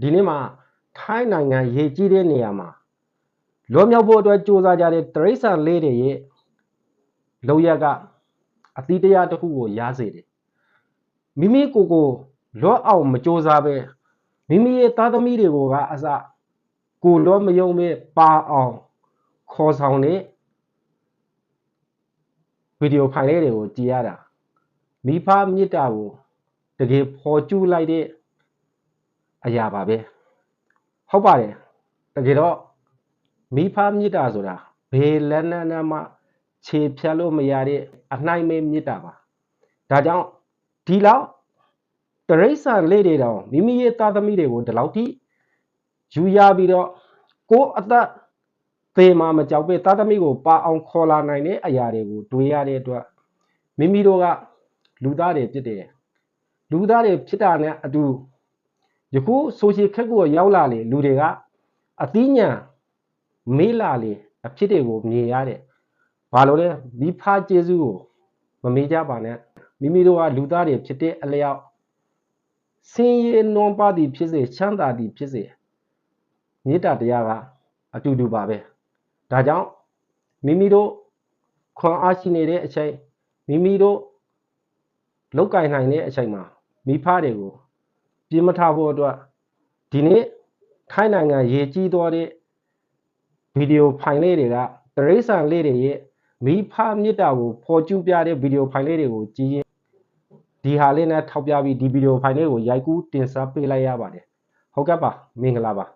ဒီနေ့မှာထိုင်းနိုင်ငံရေကြီးတဲ့နေရာမှာလွန်မြောက်ဖို့အတွက်စူးစမ်းကြတဲ့တရိษံလေးတွေရဲ့လောက်ရက်ကအသီးတရားတစ်ခုကိုရစေတယ်မိမိကိုယ်ကိုလွတ်အောင်မစူးစမ်းပဲမိမိရဲ့သားသမီးတွေကိုကအစကိုလွတ်မယုံပဲပါအောင်ခေါ်ဆောင်တဲ့ဗီဒီယိုဖိုင်လေးတွေကိုကြည်ရတာမိဖမြစ်တာကိုတကယ်ပေါ်ကျူးလိုက်တဲ့ အရာပါပဲဟုတ်ပါတယ်တကယ်တော့မိဖမြစ်တာဆိုတာဘယ်လက်နက်နဲ့မှခြေဖြတ်လို့မရတဲ့အနိုင်မဲမြစ်တာပါဒါကြောင့်ဒီလောက်တရိษံလေးတွေတောင်မိမိရဲ့သားသမီးတွေကိုဒီလောက်ထိယူရပြီးတော့ကိုယ်အသက်သေမှာမကြောက်ပဲသားသမီးကိုပါအောင်ခေါ်လာနိုင်တဲ့အရာတွေကိုတွေးရတဲ့အတွက်မိမိတို့ကလူသားတွေဖြစ်တယ်လူသားတွေဖြစ်တာနဲ့အတူ ယခုဆိုရှယ်ခက်ကိုရောက်လာလေလူတွေကအသိဉာဏ်မေးလာလေအဖြစ်တွေကိုမြင်ရတဲ့ဘာလို့လဲမိဖကျေးဇူးကိုမမေ့ကြပါနဲ့မိမိတို့ကလူသားတွေဖြစ်တဲ့အလျောက်ဆင်းရဲနွမ်းပါသည်ဖြစ်စေချမ်းသာသည်ဖြစ်စေမေတ္တာတရားကအတူတူပါပဲဒါကြောင့်မိမိတို့ခွန်အားရှိနေတဲ့အချိန်မိမိတို့လောက်ကင်နိုင်တဲ့အချိန်မှာမိဖတွေကို ပြင်းမထဖို့အတွက်ဒီနေ့ထိုင်းနိုင်ငံရေကြီးသွားတဲ့ဗီဒီယိုဖိုင်လေးတွေကတရိษံလေးတွေရဲ့မိဖမြစ်တာကိုပေါ်ကျူးပြတဲ့ဗီဒီယိုဖိုင်လေးတွေကိုကြည့်ရင်ဒီဟာလေးနဲ့ထောက်ပြပြီးဒီဗီဒီယိုဖိုင်လေးကိုရိုက်ကူးတင်ဆက်ပေးလိုက်ရပါတယ်ဟုတ်ကဲ့ပါမင်္ဂလာပါ